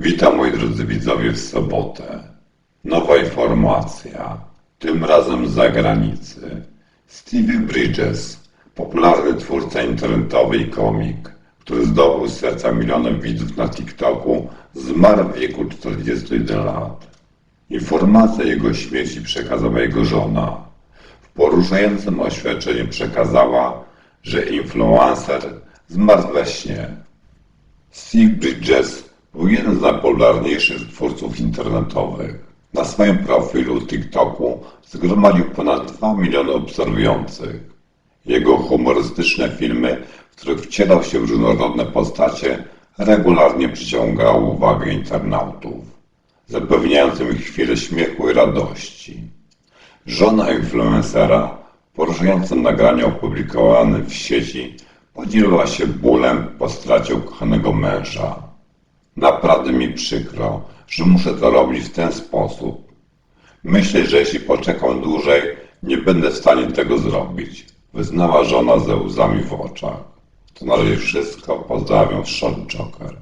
Witam moi drodzy widzowie w sobotę. Nowa informacja, tym razem z zagranicy. Stevie Bridges, popularny twórca internetowy i komik, który zdobył serca milionów widzów na TikToku, zmarł w wieku 41 lat. Informację jego śmierci przekazała jego żona. W poruszającym oświadczeniu przekazała, że influencer zmarł we śnie. Steve Bridges był jednym z najpopularniejszych twórców internetowych. Na swoim profilu TikToku zgromadził ponad 2 miliony obserwujących. Jego humorystyczne filmy, w których wcielał się w różnorodne postacie, regularnie przyciągały uwagę internautów, zapewniając im chwilę śmiechu i radości. Żona influencera poruszającym nagraniu opublikowanym w sieci podzieliła się bólem po stracie ukochanego męża. Naprawdę mi przykro, że muszę to robić w ten sposób. Myślę, że jeśli poczekam dłużej, nie będę w stanie tego zrobić. Wyznała żona ze łzami w oczach. To na razie wszystko. Pozdrawiam, Short Joker.